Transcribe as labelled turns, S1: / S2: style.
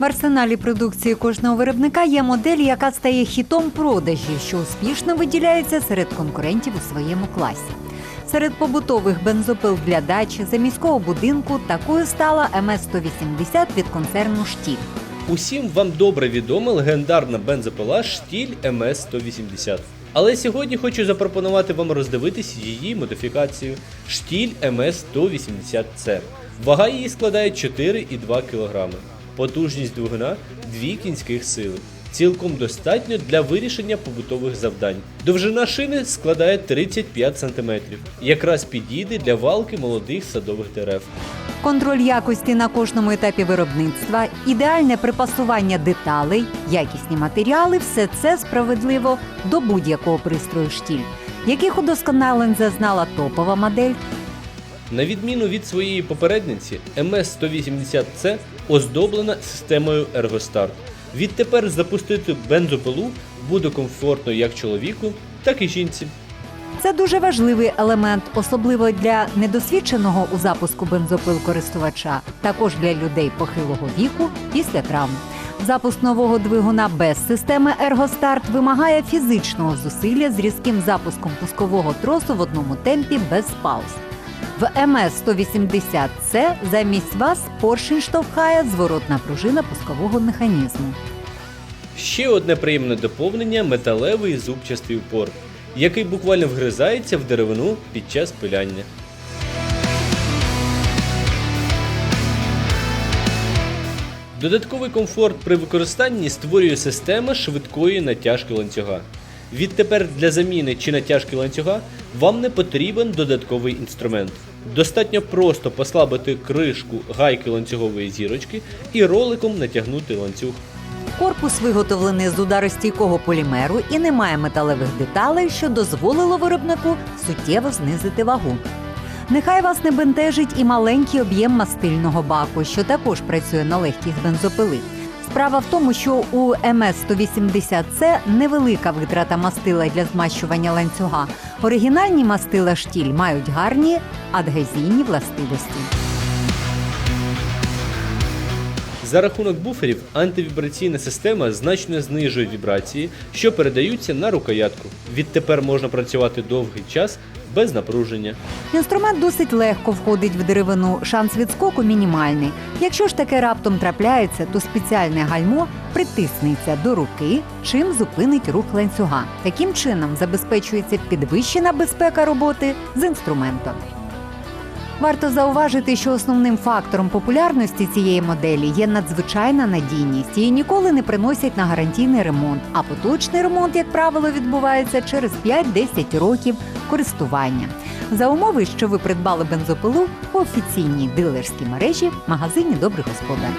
S1: В арсеналі продукції кожного виробника є модель, яка стає хітом продажі, що успішно виділяється серед конкурентів у своєму класі. Серед побутових бензопил для дачі за міського будинку такою стала МС-180 від концерну Штіль.
S2: Усім вам добре відома легендарна бензопила Штіль МС-180. Але сьогодні хочу запропонувати вам роздивитись її модифікацію Штіль МС-180C. Вага її складає 4,2 кг. Потужність двигуна 2 кінських сили. Цілком достатньо для вирішення побутових завдань. Довжина шини складає 35 см. Якраз підійде для валки молодих садових дерев.
S1: Контроль якості на кожному етапі виробництва, ідеальне припасування деталей, якісні матеріали все це справедливо до будь-якого пристрою штіль. Яких удосконалень зазнала топова модель,
S2: На відміну від своєї попередниці, МС-180C оздоблена системою ErgoStart. Відтепер запустити бензопилу буде комфортно як чоловіку, так і жінці.
S1: Це дуже важливий елемент, особливо для недосвідченого у запуску бензопил користувача, також для людей похилого віку після травм. Запуск нового двигуна без системи Ергостарт вимагає фізичного зусилля з різким запуском пускового тросу в одному темпі без пауз. В МС 180 c замість вас поршень штовхає зворотна пружина пускового механізму.
S2: Ще одне приємне доповнення металевий зубчастий упор, який буквально вгризається в деревину під час пиляння. Додатковий комфорт при використанні створює система швидкої натяжки ланцюга. Відтепер для заміни чи натяжки ланцюга вам не потрібен додатковий інструмент. Достатньо просто послабити кришку гайки ланцюгової зірочки і роликом натягнути ланцюг.
S1: Корпус виготовлений з ударостійкого полімеру і не має металевих деталей, що дозволило виробнику суттєво знизити вагу. Нехай вас не бентежить і маленький об'єм мастильного баку, що також працює на легкість бензопили. Справа в тому, що у МС 180 c невелика витрата мастила для змащування ланцюга. Оригінальні мастила штіль мають гарні адгезійні властивості.
S2: За рахунок буферів антивібраційна система значно знижує вібрації, що передаються на рукоятку. Відтепер можна працювати довгий час без напруження.
S1: Інструмент досить легко входить в деревину, шанс відскоку мінімальний. Якщо ж таке раптом трапляється, то спеціальне гальмо притиснеться до руки, чим зупинить рух ланцюга. Таким чином забезпечується підвищена безпека роботи з інструментом. Варто зауважити, що основним фактором популярності цієї моделі є надзвичайна надійність. Її ніколи не приносять на гарантійний ремонт, а поточний ремонт, як правило, відбувається через 5-10 років користування. За умови, що ви придбали бензопилу у офіційній дилерській мережі магазині Добрий господар.